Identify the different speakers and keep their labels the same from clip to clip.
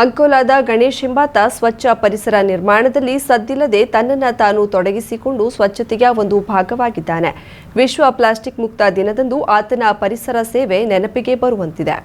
Speaker 1: ಅಂಕೋಲಾದ ಗಣೇಶ್ ಎಂಬಾತ ಸ್ವಚ್ಛ ಪರಿಸರ ನಿರ್ಮಾಣದಲ್ಲಿ ಸದ್ದಿಲ್ಲದೆ ತನ್ನನ್ನು ತಾನು ತೊಡಗಿಸಿಕೊಂಡು ಸ್ವಚ್ಛತೆಯ ಒಂದು ಭಾಗವಾಗಿದ್ದಾನೆ. ವಿಶ್ವ ಪ್ಲಾಸ್ಟಿಕ್ ಮುಕ್ತ ದಿನದಂದು ಆತನ ಪರಿಸರ ಸೇವೆ ನೆನಪಿಗೆ ಬರುವಂತಿದೆ.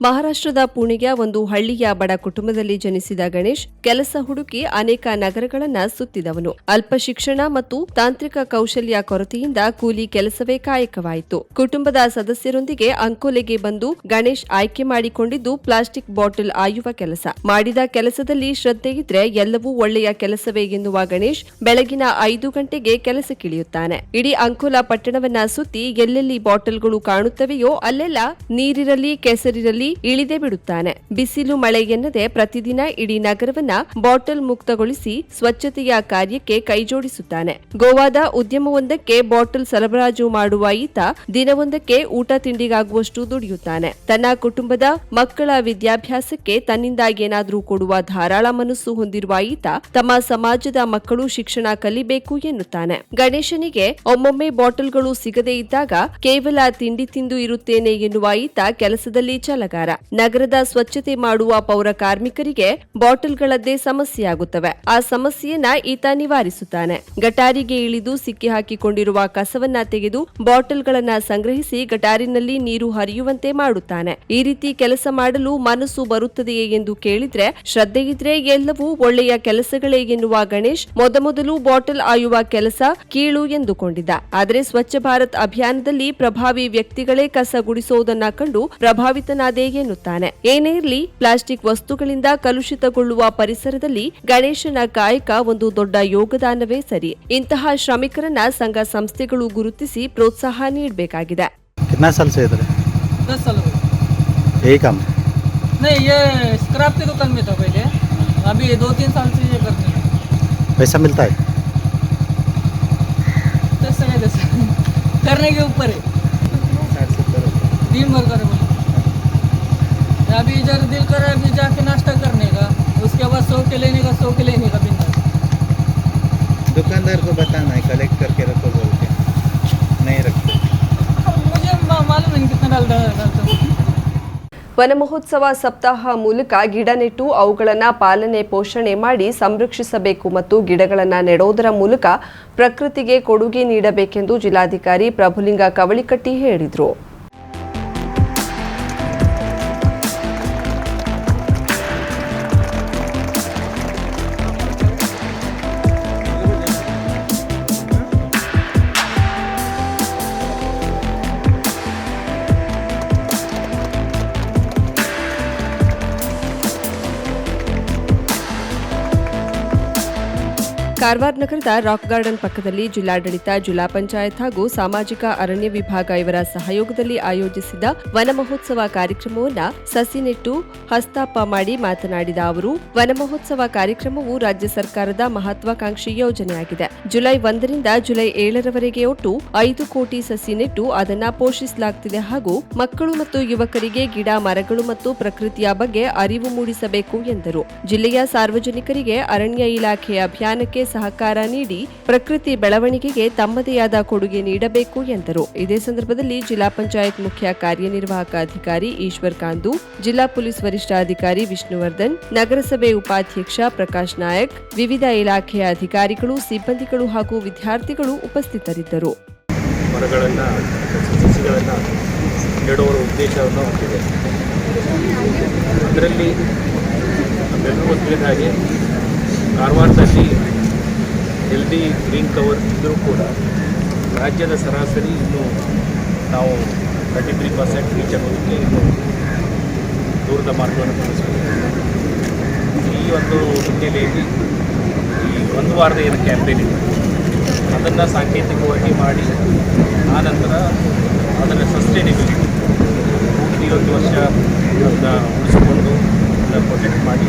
Speaker 1: ಮಹಾರಾಷ್ಟ್ರದ ಪುಣೆಯ ಒಂದು ಹಳ್ಳಿಯ ಬಡ ಕುಟುಂಬದಲ್ಲಿ ಜನಿಸಿದ ಗಣೇಶ್ ಕೆಲಸ ಹುಡುಕಿ ಅನೇಕ ನಗರಗಳನ್ನ ಸುತ್ತಿದವನು. ಅಲ್ಪ ಶಿಕ್ಷಣ ಮತ್ತು ತಾಂತ್ರಿಕ ಕೌಶಲ್ಯ ಕೊರತೆಯಿಂದ ಕೂಲಿ ಕೆಲಸವೇ ಕಾಯಕವಾಯಿತು. ಕುಟುಂಬದ ಸದಸ್ಯರೊಂದಿಗೆ ಅಂಕೋಲೆಗೆ ಬಂದು ಗಣೇಶ್ ಆಯ್ಕೆ ಮಾಡಿಕೊಂಡಿದ್ದು ಪ್ಲಾಸ್ಟಿಕ್ ಬಾಟಲ್ ಆಯುವ ಕೆಲಸ. ಮಾಡಿದ ಕೆಲಸದಲ್ಲಿ ಶ್ರದ್ಧೆ ಇದ್ರೆ ಎಲ್ಲವೂ ಒಳ್ಳೆಯ ಕೆಲಸವೇ ಎನ್ನುವ ಗಣೇಶ್ ಬೆಳಗಿನ ಐದು ಗಂಟೆಗೆ ಕೆಲಸಕ್ಕಿಳಿಯುತ್ತಾನೆ. ಇಡೀ ಅಂಕೋಲಾ ಪಟ್ಟಣವನ್ನ ಸುತ್ತಿ ಎಲ್ಲೆಲ್ಲಿ ಬಾಟಲ್ಗಳು ಕಾಣುತ್ತವೆಯೋ ಅಲ್ಲೆಲ್ಲ ನೀರಿರಲಿ, ಕೆಸರಿರಲಿ ಇಳಿದೇ ಬಿಡುತ್ತಾನೆ. ಬಿಸಿಲು ಮಳೆ ಎನ್ನದೆ ಪ್ರತಿದಿನ ಇಡೀ ನಗರವನ್ನ ಬಾಟಲ್ ಮುಕ್ತಗೊಳಿಸಿ ಸ್ವಚ್ಛತೆಯ ಕಾರ್ಯಕ್ಕೆ ಕೈಜೋಡಿಸುತ್ತಾನೆ. ಗೋವಾದ ಉದ್ಯಮವೊಂದಕ್ಕೆ ಬಾಟಲ್ ಸರಬರಾಜು ಮಾಡುವ ಈತ ದಿನವೊಂದಕ್ಕೆ ಊಟ ತಿಂಡಿಗಾಗುವಷ್ಟು ದುಡಿಯುತ್ತಾನೆ. ತನ್ನ ಕುಟುಂಬದ ಮಕ್ಕಳ ವಿದ್ಯಾಭ್ಯಾಸಕ್ಕೆ ತನ್ನಿಂದ ಏನಾದರೂ ಕೊಡುವ ಧಾರಾಳ ಮನಸ್ಸು ಹೊಂದಿರುವ ಈತ ತಮ್ಮ ಸಮಾಜದ ಮಕ್ಕಳು ಶಿಕ್ಷಣ ಕಲಿಬೇಕು ಎನ್ನುತ್ತಾನೆ. ಗಣೇಶನಿಗೆ ಒಮ್ಮೊಮ್ಮೆ ಬಾಟಲ್ಗಳು ಸಿಗದೇ ಇದ್ದಾಗ ಕೇವಲ ತಿಂಡಿ ತಿಂದು ಇರುತ್ತೇನೆ ಎನ್ನುವ ಈತ ಕೆಲಸದಲ್ಲಿ ಛಲಗಾರ ನಗರದ ಸ್ವಚ್ಛತೆ ಮಾಡುವ ಪೌರ ಕಾರ್ಮಿಕರಿಗೆ ಬಾಟಲ್ಗಳದ್ದೇ ಸಮಸ್ಯೆಯಾಗುತ್ತವೆ. ಆ ಸಮಸ್ಯೆಯನ್ನ ಈತ ನಿವಾರಿಸುತ್ತಾನೆ. ಗಟಾರಿಗೆ ಇಳಿದು ಸಿಕ್ಕಿ ಹಾಕಿಕೊಂಡಿರುವ ಕಸವನ್ನ ತೆಗೆದು ಬಾಟಲ್ಗಳನ್ನ ಸಂಗ್ರಹಿಸಿ ಗಟಾರಿನಲ್ಲಿ ನೀರು ಹರಿಯುವಂತೆ ಮಾಡುತ್ತಾನೆ. ಈ ರೀತಿ ಕೆಲಸ ಮಾಡಲು ಮನಸ್ಸು ಬರುತ್ತದೆಯೇ ಎಂದು ಕೇಳಿದ್ರೆ ಶ್ರದ್ಧೆ ಇದ್ರೆ ಎಲ್ಲವೂ ಒಳ್ಳೆಯ ಕೆಲಸಗಳೇ ಎನ್ನುವ ಗಣೇಶ್ ಮೊದಮೊದಲು ಬಾಟಲ್ ಆಯುವ ಕೆಲಸ ಕೀಳು ಎಂದುಕೊಂಡಿದ್ದ. ಆದರೆ ಸ್ವಚ್ಛ ಭಾರತ್ ಅಭಿಯಾನದಲ್ಲಿ ಪ್ರಭಾವಿ ವ್ಯಕ್ತಿಗಳೇ ಕಸ ಗುಡಿಸುವುದನ್ನ ಕಂಡು ಪ್ರಭಾವಿತನಾದೆ ಎನ್ನುತ್ತಾನೆ ಏನೇ ಇರಲಿ ಪ್ಲಾಸ್ಟಿಕ್ ವಸ್ತುಗಳಿಂದ ಕಲುಷಿತಗೊಳ್ಳುವ ಪರಿಸರದಲ್ಲಿ ಗಣೇಶನ ಕಾಯಕ ಒಂದು ದೊಡ್ಡ ಯೋಗದಾನವೇ ಸರಿ ಇಂತಹ ಶ್ರಮಿಕರನ್ನ ಸಂಘ ಸಂಸ್ಥೆಗಳು ಗುರುತಿಸಿ ಪ್ರೋತ್ಸಾಹ ನೀಡಬೇಕಾಗಿದೆ
Speaker 2: कितना साल से इधर है?
Speaker 3: दस साल हो गए
Speaker 2: यही काम है
Speaker 3: नहीं ये स्क्रैप की दुकान में था पहले अभी दो तीन साल से ये करते हैं
Speaker 2: पैसा मिलता है
Speaker 3: दस से दस करने के ऊपर है दिन भर करे बोले अभी इधर दिल करे अभी जाके नाश्ता करने का उसके बाद सो के लेने का सो के लेने का बिंदा
Speaker 4: दुकानदार को बताना है कलेक्ट करके रखो बोल के नहीं रखते
Speaker 3: मुझे मा- मालूम नहीं कितना डालता डालता हूँ
Speaker 1: ವನ ಮಹೋತ್ಸವ ಸಪ್ತಾಹ ಮೂಲಕ ಗಿಡ ನೆಟ್ಟು ಅವುಗಳನ್ನು ಪಾಲನೆ ಪೋಷಣೆ ಮಾಡಿ ಸಂರಕ್ಷಿಸಬೇಕು ಮತ್ತು ಗಿಡಗಳನ್ನು ನೆಡೋದರ ಮೂಲಕ ಪ್ರಕೃತಿಗೆ ಕೊಡುಗೆ ನೀಡಬೇಕೆಂದು ಜಿಲ್ಲಾಧಿಕಾರಿ ಪ್ರಭುಲಿಂಗ ಕವಳಿಕಟ್ಟಿ ಹೇಳಿದರು ಕಾರವಾರ ನಗರದ ರಾಕ್ ಗಾರ್ಡನ್ ಪಕ್ಕದಲ್ಲಿ ಜಿಲ್ಲಾಡಳಿತ, ಜಿಲ್ಲಾ ಪಂಚಾಯತ್ ಹಾಗೂ ಸಾಮಾಜಿಕ ಅರಣ್ಯ ವಿಭಾಗ ಇವರ ಸಹಯೋಗದಲ್ಲಿ ಆಯೋಜಿಸಿದ ವನ ಮಹೋತ್ಸವ ಕಾರ್ಯಕ್ರಮವನ್ನು ಸಸಿ ನೆಟ್ಟು ಹಸ್ತಾಪ ಮಾಡಿ ಮಾತನಾಡಿದ ಅವರು ವನ ಮಹೋತ್ಸವ ಕಾರ್ಯಕ್ರಮವು ರಾಜ್ಯ ಸರ್ಕಾರದ ಮಹತ್ವಾಕಾಂಕ್ಷಿ ಯೋಜನೆಯಾಗಿದೆ. ಜುಲೈ ಒಂದರಿಂದ ಜುಲೈ ಏಳರವರೆಗೆ ಒಟ್ಟು ಐದು ಕೋಟಿ ಸಸಿ ನೆಟ್ಟು ಅದನ್ನ ಪೋಷಿಸಲಾಗುತ್ತಿದೆ ಹಾಗೂ ಮಕ್ಕಳು ಮತ್ತು ಯುವಕರಿಗೆ ಗಿಡ, ಮರಗಳು ಮತ್ತು ಪ್ರಕೃತಿಯ ಬಗ್ಗೆ ಅರಿವು ಮೂಡಿಸಬೇಕು ಎಂದರು. ಜಿಲ್ಲೆಯ ಸಾರ್ವಜನಿಕರಿಗೆ ಅರಣ್ಯ ಇಲಾಖೆ ಅಭಿಯಾನಕ್ಕೆ ಸಹಕಾರ ನೀಡಿ ಪ್ರಕೃತಿ ಬೆಳವಣಿಗೆಗೆ ತಮ್ಮದೇ ಆದ ಕೊಡುಗೆ ನೀಡಬೇಕು ಎಂದರು. ಇದೇ ಸಂದರ್ಭದಲ್ಲಿ ಜಿಲ್ಲಾ ಪಂಚಾಯತ್ ಮುಖ್ಯ ಕಾರ್ಯನಿರ್ವಾಹಕ ಅಧಿಕಾರಿ ಈಶ್ವರ್ ಕಾಂದು, ಜಿಲ್ಲಾ ಪೊಲೀಸ್ ವರಿಷ್ಠಾಧಿಕಾರಿ ವಿಷ್ಣುವರ್ಧನ್, ನಗರಸಭೆ ಉಪಾಧ್ಯಕ್ಷ ಪ್ರಕಾಶ್ ನಾಯಕ್, ವಿವಿಧ ಇಲಾಖೆಯ ಅಧಿಕಾರಿಗಳು, ಸಿಬ್ಬಂದಿಗಳು ಹಾಗೂ ವಿದ್ಯಾರ್ಥಿಗಳು ಉಪಸ್ಥಿತರಿದ್ದರು.
Speaker 5: ಅದರಲ್ಲಿ ನಮ್ಮೆಲ್ಲರೂ ಹಾಗೆ ಕಾರವಾರದಲ್ಲಿ ಹೆಲ್ದಿ ಗ್ರೀನ್ ಕವರ್ ಇದ್ದರೂ ಕೂಡ ರಾಜ್ಯದ ಸರಾಸರಿ ಇನ್ನೂ ನಾವು ತರ್ಟಿ ತ್ರೀ ಪರ್ಸೆಂಟ್ ರೀಚ್ ಆಗೋದಕ್ಕೆ ಇನ್ನು ದೂರದ ಮಾರ್ಗವನ್ನು ತೋರಿಸಬೇಕು ಈ ಒಂದು ಹಿನ್ನೆಲೆಯಲ್ಲಿ ಈ ಒಂದು ವಾರದ ಏನು ಕ್ಯಾಂಪೇನ್ ಇದೆ, ಅದನ್ನು ಸಾಂಕೇತಿಕವಾಗಿ ಮಾಡಿ ಆನಂತರ ಅದರ ಸಸ್ಟೈನೇಬಿಲಿಟಿ ಪೂರ್ತಿ ಒಂದು ವರ್ಷ ಅದನ್ನು ಉಳಿಸಿಕೊಂಡು ಅದನ್ನು ಪ್ರೊಟೆಕ್ಟ್ ಮಾಡಿ